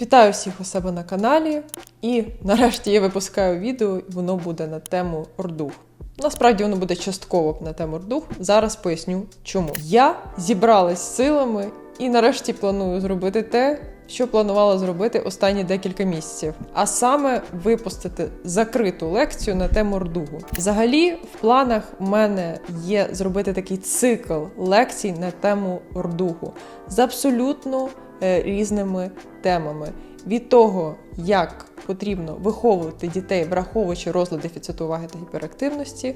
Вітаю всіх у себе на каналі. І нарешті я випускаю відео, і воно буде на тему ордух. Насправді воно буде частково на тему ордух. Зараз поясню чому. Я зібралась силами і нарешті планую зробити те, що планувала зробити останні декілька місяців, а саме випустити закриту лекцію на тему ордугу. Взагалі, в планах у мене є зробити такий цикл лекцій на тему ордугу з абсолютно різними темами. Від того, як потрібно виховувати дітей, враховуючи розлад дефіциту уваги та гіперактивності,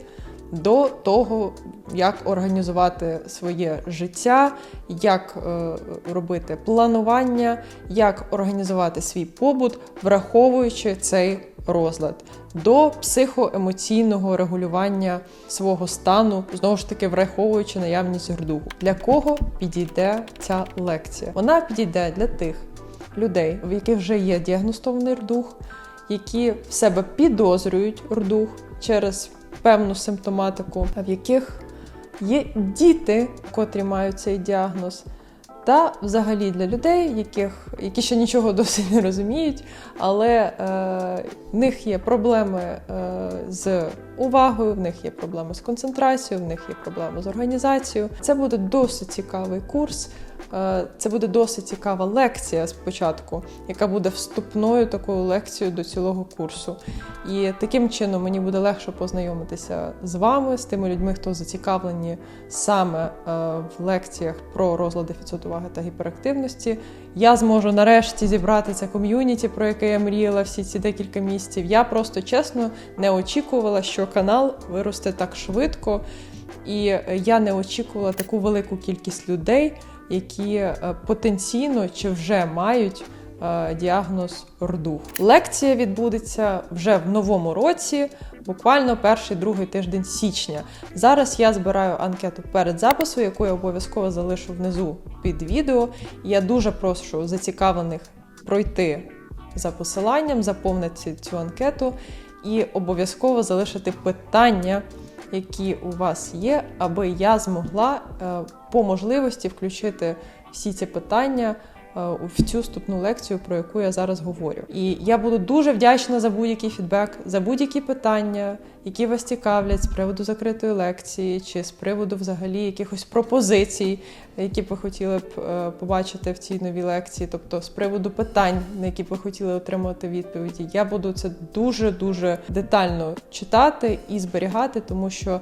до того, як організувати своє життя, як е, робити планування, як організувати свій побут, враховуючи цей розлад, до психоемоційного регулювання свого стану, знову ж таки враховуючи наявність гордуху. Для кого підійде ця лекція? Вона підійде для тих людей, в яких вже є діагностований рдух, які в себе підозрюють рдух через певну симптоматику, а в яких є діти, котрі мають цей діагноз. Та взагалі для людей, яких, які ще нічого досі не розуміють, але е, в них є проблеми е, з увагою, в них є проблеми з концентрацією, в них є проблеми з організацією. Це буде досить цікавий курс. Е, Це буде досить цікава лекція спочатку, яка буде вступною такою лекцією до цілого курсу. І таким чином мені буде легше познайомитися з вами, з тими людьми, хто зацікавлені саме е, в лекціях про розлад дефіциту уваги та гіперактивності. Я зможу нарешті зібрати це ком'юніті, про яке я мріяла всі ці декілька місяців. Я просто чесно не очікувала, що канал виросте так швидко, і я не очікувала таку велику кількість людей які е, потенційно чи вже мають е, діагноз РДУХ. Лекція відбудеться вже в новому році, буквально перший другий тиждень січня. Зараз я збираю анкету перед запису, яку я обов'язково залишу внизу під відео. Я дуже прошу зацікавлених пройти за посиланням, заповнити цю анкету і обов'язково залишити питання які у вас є, аби я змогла е, по можливості включити всі ці питання. Е, в цю вступну лекцію, про яку я зараз говорю. І я буду дуже вдячна за будь-який фідбек, за будь-які питання, які вас цікавлять з приводу закритої лекції, чи з приводу взагалі якихось пропозицій, які б ви хотіли б е, побачити в цій новій лекції, тобто з приводу питань, на які б ви хотіли отримати відповіді. Я буду це дуже дуже детально читати і зберігати, тому що.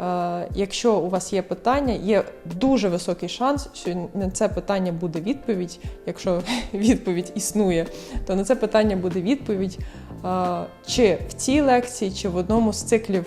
Е, якщо у вас є питання, є дуже високий шанс, що на це питання буде відповідь. Якщо відповідь існує, то на це питання буде відповідь е, чи в цій лекції, чи в одному з циклів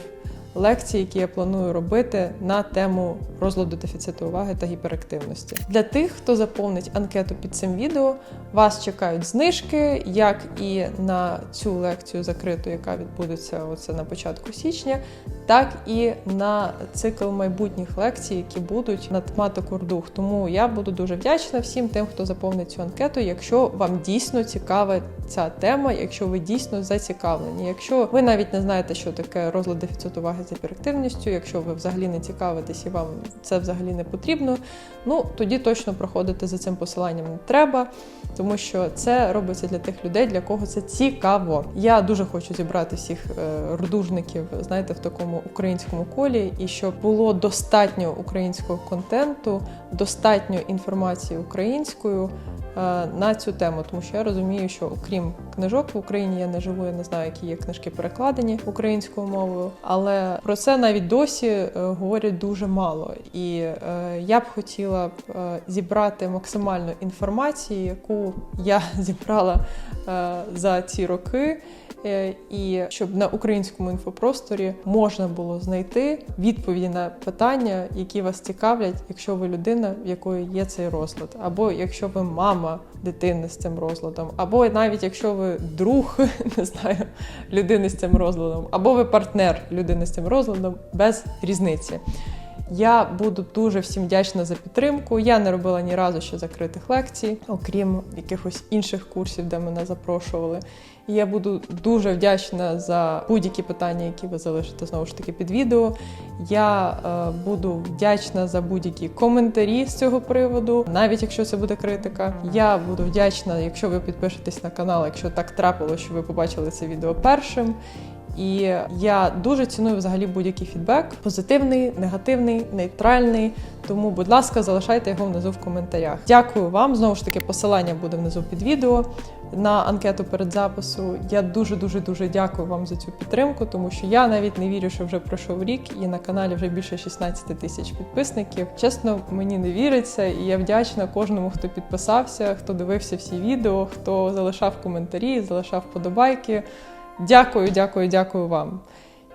лекцій, які я планую робити на тему розладу дефіциту уваги та гіперактивності. Для тих, хто заповнить анкету під цим відео, вас чекають знижки, як і на цю лекцію закриту, яка відбудеться оце на початку січня, так і на цикл майбутніх лекцій, які будуть на тематику РДУХ. Тому я буду дуже вдячна всім тим, хто заповнить цю анкету, якщо вам дійсно цікава ця тема, якщо ви дійсно зацікавлені. Якщо ви навіть не знаєте, що таке розлад дефіциту уваги з гіперактивністю, якщо ви взагалі не цікавитесь і вам це взагалі не потрібно, ну тоді точно проходити за цим посиланням не треба, тому що це робиться для тих людей, для кого це цікаво. Я дуже хочу зібрати всіх е, рдужників, знаєте, в такому українському колі, і щоб було достатньо українського контенту, достатньо інформації українською. Е, на цю тему, тому що я розумію, що окрім книжок в Україні я не живу, я не знаю, які є книжки перекладені українською мовою, але про це навіть досі е, говорять дуже мало. І е, я б хотіла зібрати максимально інформації, яку я зібрала за ці роки. І щоб на українському інфопросторі можна було знайти відповіді на питання, які вас цікавлять, якщо ви людина, в якої є цей розлад, або якщо ви мама дитини з цим розладом, або навіть якщо ви друг не знаю людини з цим розладом, або ви партнер людини з цим розладом без різниці. Я буду дуже всім вдячна за підтримку. Я не робила ні разу ще закритих лекцій, окрім якихось інших курсів, де мене запрошували. І я буду дуже вдячна за будь-які питання, які ви залишите знову ж таки під відео. Я е, буду вдячна за будь-які коментарі з цього приводу, навіть якщо це буде критика. Я буду вдячна, якщо ви підпишетесь на канал, якщо так трапило, що ви побачили це відео першим. І я дуже ціную взагалі будь-який фідбек: позитивний, негативний, нейтральний. Тому, будь ласка, залишайте його внизу в коментарях. Дякую вам. Знову ж таки, посилання буде внизу під відео на анкету перед запису. Я дуже дуже дуже дякую вам за цю підтримку, тому що я навіть не вірю, що вже пройшов рік, і на каналі вже більше 16 тисяч підписників. Чесно, мені не віриться, і я вдячна кожному, хто підписався, хто дивився всі відео, хто залишав коментарі, залишав подобайки. Дякую, дякую, дякую вам.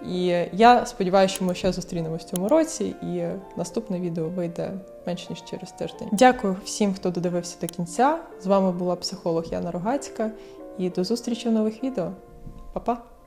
І я сподіваюся, що ми ще зустрінемось в цьому році, і наступне відео вийде менш ніж через тиждень. Дякую всім, хто додивився до кінця. З вами була психолог Яна Рогацька, і до зустрічі в нових відео. Па-па!